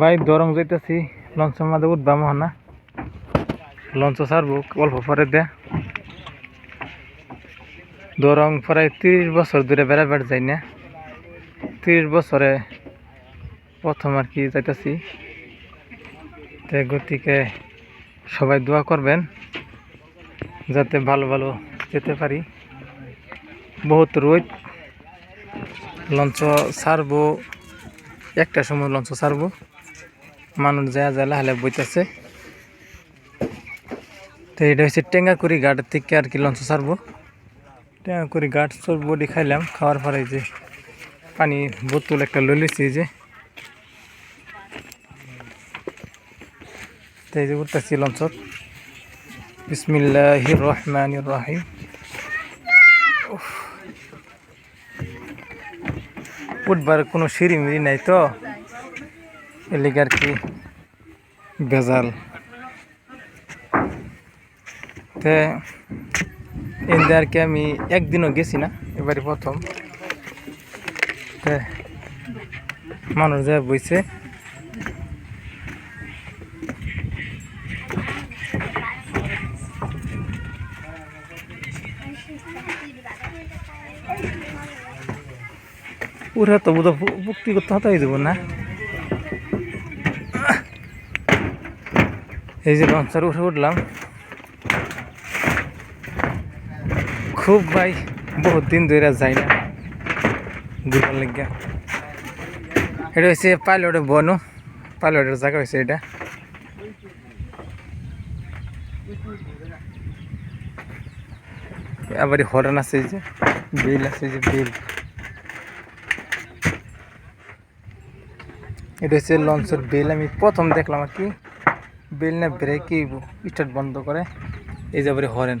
ভাই দরং যাইতেছি। লঞ্চের মাঝে উঠবাম না। লঞ্চ ছাড়বো, অল্প পরে দে। দরং প্রায় তিরিশ বছর ধরে বেড়া বেড়াবার যাই না। তিরিশ বছরে প্রথম আর কি যাইতেছি। তে গতিকে সবাই দোয়া করবেন, যাতে ভালো ভালো যেতে পারি। বহুত রোদ। লঞ্চ ছাড়বো, একটা সময় লঞ্চ ছাড়বো। মানুষ যা যা লাহালে বইতেছে। তো এটা হচ্ছে টেঙ্গাকুড়ি ঘাটের থেকে আর কি লঞ্চ ছাড়বো। টেঙ্গাকুড়ি ঘাট চর্বটি খাইলাম, খাওয়ার পরে যে পানি বোতল একটা লইলেছি যে। এই যে উঠতেছি লঞ্চত। বিসমিল্লাহ রহমান রহিম। উঠবার কোনো সিঁড়ি মিড়ি নাই তো। এলিগে কি? বেজাল। তে এনদে আর কি আমি একদিনও গেছি না এবারে প্রথম। তে, মানুষ যা বইছে। ওরা তো বোধ ভক্তি করতে হতাই দেবো না। এই যে লঞ্চার উঠে উঠলাম। খুব ভাই, বহুত দিন ধরে যাই না। ঘুরবার লাগিয়া। এটা হচ্ছে পাইলটের বনু। পাইলটের জায়গা হয়েছে এটা। আবার হরান আছে যে, বিল আছে যে বিল। এটা হচ্ছে লঞ্চের বেল, আমি প্রথম দেখলাম আর কি। বেল না ব্রেকই স্টার্ট বন্ধ করে। এই যে আবার হরেন।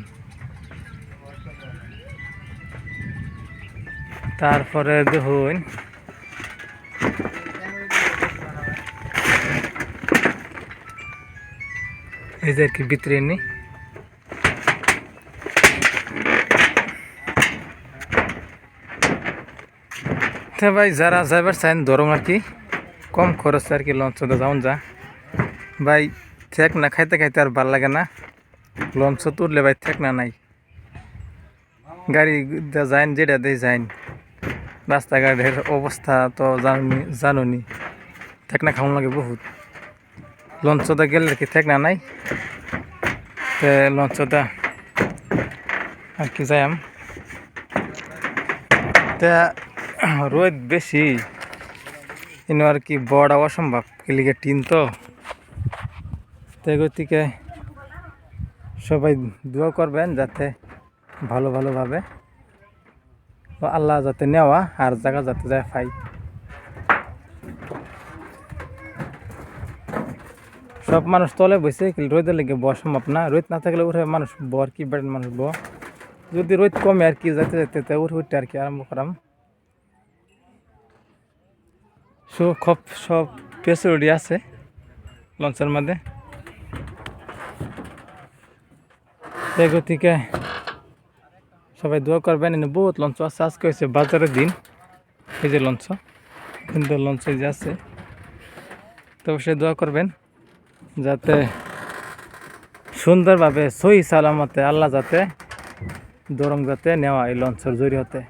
তারপরে দেখুন। এই যে আর কি ভিতরে নি ভাই, যারা যাইবার চান ধরুন আর কি, কম খরচ আর কি লঞ্চতে যাওন যা। ভাই ঠেক না খাইতে খাইতে আর ভালো লাগে না। লঞ্চ তুললে ভাই ঠেক না নাই। গাড়ি যাইন, যেটা দিয়ে যাইন। রাস্তাঘাটের অবস্থা তো জানি জানুনি। ঠেক না খাওয়ান লাগে বহুত। লঞ্চতে গেলে কি ঠেক না নাই। তে লঞ্চটা আর কি যাইম তা রোদ বেশি। ইনো আর কি বড় অসম্ভব। এলিগে টিন তো। তাই গতিকে সবাই দোয়া করবেন যাতে ভালো ভালোভাবে আল্লাহ যাতে নেওয়া আর জায়গা যাতে যায় পাই। সব মানুষ তলে বসে রোদের লেগে বসা সম্ভব না। রোদ না থাকলে উঠে মানুষ বর কি বেড়েন মানুষ ব যদি রোদ কমে আর কি যাতে যেতে উঠে উঠতে আর কি আরম্ভ করাম। সো খুব সব ফেসিলিটি আছে লঞ্চের মধ্যে। সেই গতিকে সবাই দোয়া করবেন, এনে বহুত লঞ্চ আছে। আজকে হয়েছে বাজারের দিন। এই যে লঞ্চ, সুন্দর লঞ্চ এই যে আছে। তো সে দোয়া করবেন, যাতে সুন্দরভাবে সহি সালামতে, আল্লাহ যাতে দরং যাতে নেওয়া এই লঞ্চের জরিয়তে